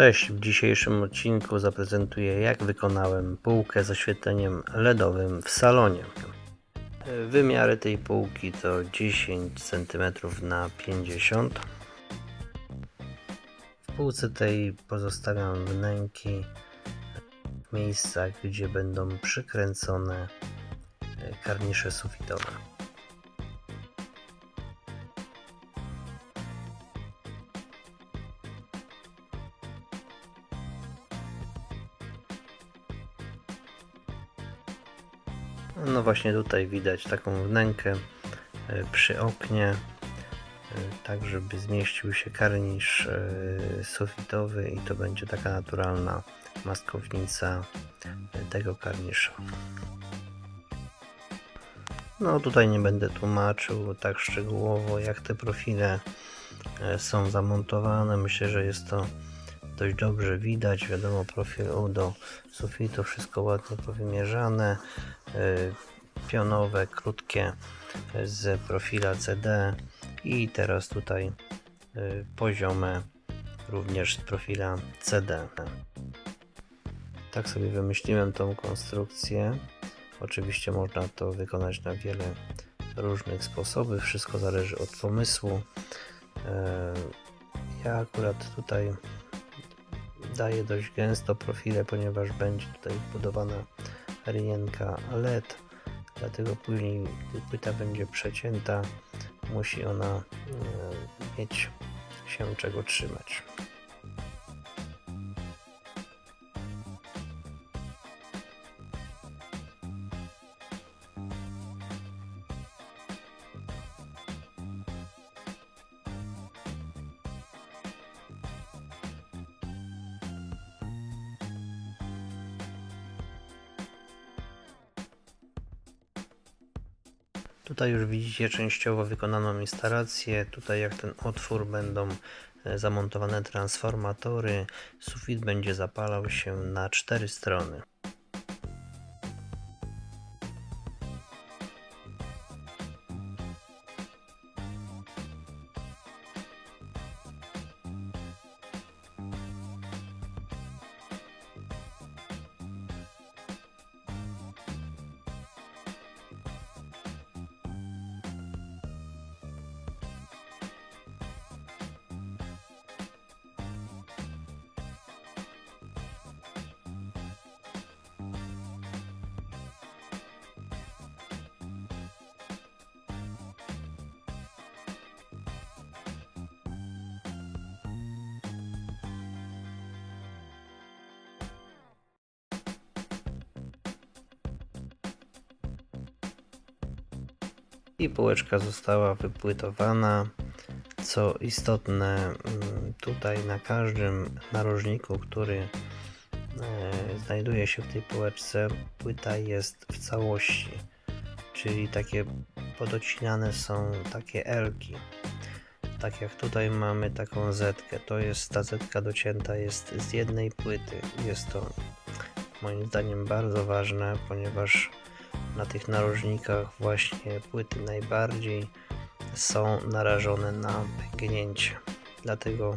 Cześć, w dzisiejszym odcinku zaprezentuję jak wykonałem półkę z oświetleniem LEDowym w salonie. Wymiary tej półki to 10 cm na 50 W półce tej pozostawiam wnęki w miejscach, gdzie będą przykręcone karnisze sufitowe. No właśnie tutaj widać taką wnękę e, przy oknie, e, tak żeby zmieścił się karnisz e, sufitowy i to będzie taka naturalna maskownica tego karnisza. No tutaj nie będę tłumaczył tak szczegółowo jak te profile są zamontowane. Myślę, że jest to dość dobrze widać. Wiadomo, profil do sufitu, wszystko ładnie powymierzane. Y, pionowe, krótkie z profila CD i teraz tutaj y, poziome również z profila CD. Tak sobie wymyśliłem tą konstrukcję. Oczywiście można to wykonać na wiele różnych sposobów, wszystko zależy od pomysłu. Y, ja akurat tutaj daję dość gęsto profile, ponieważ będzie tutaj budowana rynienka LED, dlatego później, gdy płyta będzie przecięta, musi ona e, mieć się czego trzymać. Tutaj już widzicie częściowo wykonaną instalację. Tutaj jak ten otwór będą e, zamontowane transformatory. Sufit będzie zapalał się na cztery strony. I półeczka została wypłytowana. Co istotne, mm, tutaj na każdym narożniku, który e, znajduje się w tej półeczce, płyta jest w całości, czyli takie podocinane są takie elki. Tak jak tutaj mamy taką zetkę, to jest ta zetka docięta jest z jednej płyty. Jest to moim zdaniem bardzo ważne, ponieważ na tych narożnikach właśnie płyty najbardziej są narażone na pęknięcie. Dlatego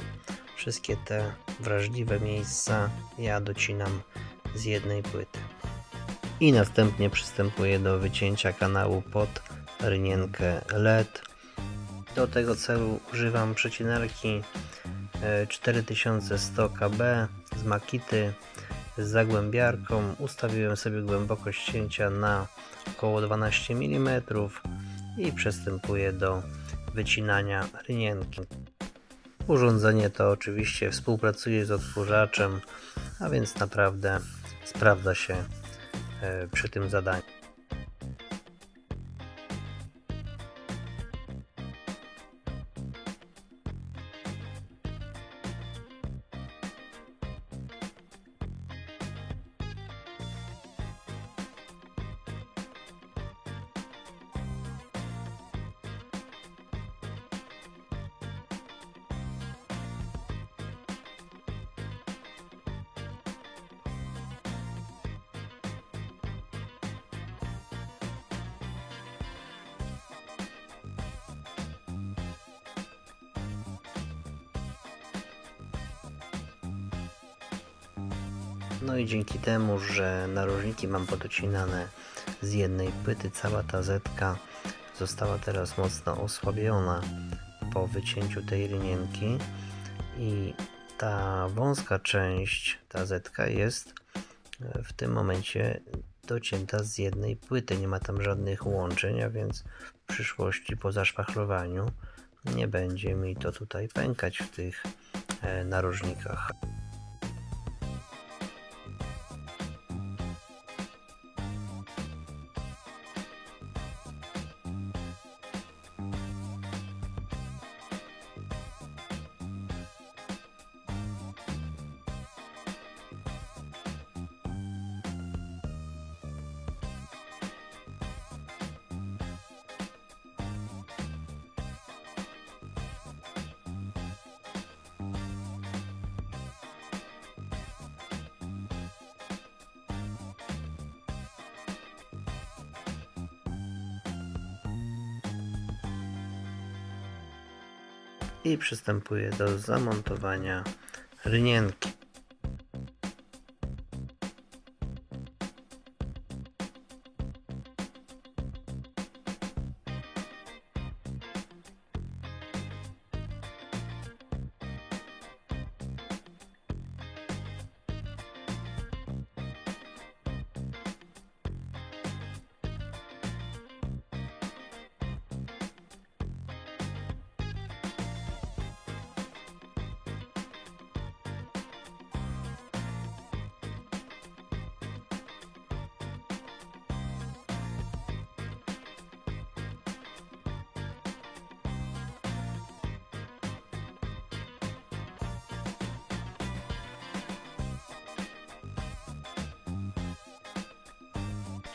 wszystkie te wrażliwe miejsca ja docinam z jednej płyty. I następnie przystępuję do wycięcia kanału pod rynienkę LED. Do tego celu używam przecinarki 4100 KB z Makity z zagłębiarką. Ustawiłem sobie głębokość cięcia na około 12 mm i przystępuję do wycinania rynienki. Urządzenie to oczywiście współpracuje z odkurzaczem, a więc naprawdę sprawdza się e, przy tym zadaniu. No i dzięki temu, że narożniki mam podocinane z jednej płyty, cała ta zetka została teraz mocno osłabiona po wycięciu tej rynienki i ta wąska część, ta zetka jest e, w tym momencie docięta z jednej płyty. Nie ma tam żadnych łączeń, a więc w przyszłości po zaszpachlowaniu nie będzie mi to tutaj pękać w tych e, narożnikach. I przystępuję do zamontowania rynienki.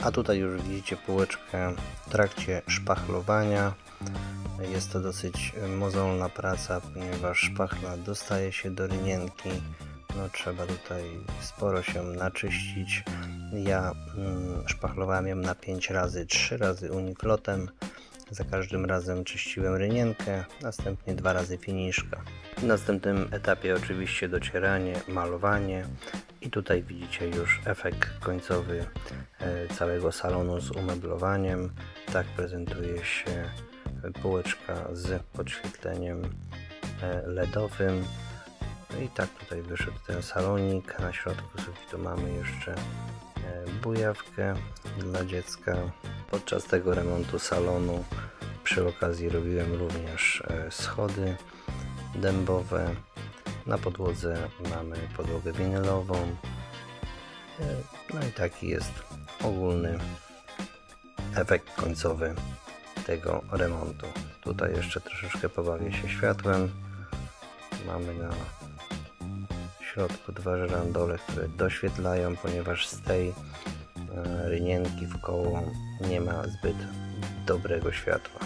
A tutaj już widzicie półeczkę w trakcie szpachlowania. Jest to dosyć mozolna praca, ponieważ szpachla dostaje się do rynienki. No, trzeba tutaj sporo się naczyścić. Ja mm, szpachlowałem ją na 5 razy, 3 razy uniklotem. Za każdym razem czyściłem rynienkę, następnie dwa razy finiszka. W następnym etapie oczywiście docieranie, malowanie i tutaj widzicie już efekt końcowy e, całego salonu z umeblowaniem. Tak prezentuje się półeczka z podświetleniem e, LEDowym. No i tak tutaj wyszedł ten salonik. Na środku sufitu mamy jeszcze e, bujawkę dla dziecka. Podczas tego remontu salonu przy okazji robiłem również schody dębowe. Na podłodze mamy podłogę winylową. E, No i taki jest ogólny efekt końcowy tego remontu. Tutaj jeszcze troszeczkę pobawię się światłem. Mamy na środku dwa żerandole, które doświetlają, ponieważ z tej e, rynienki w koło nie ma zbyt dobrego światła.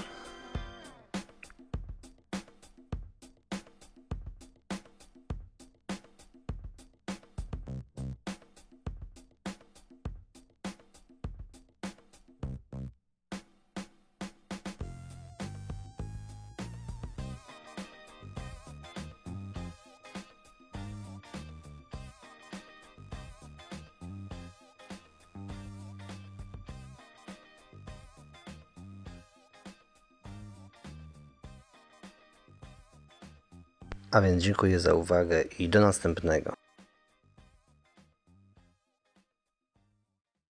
A więc dziękuję za uwagę i do następnego.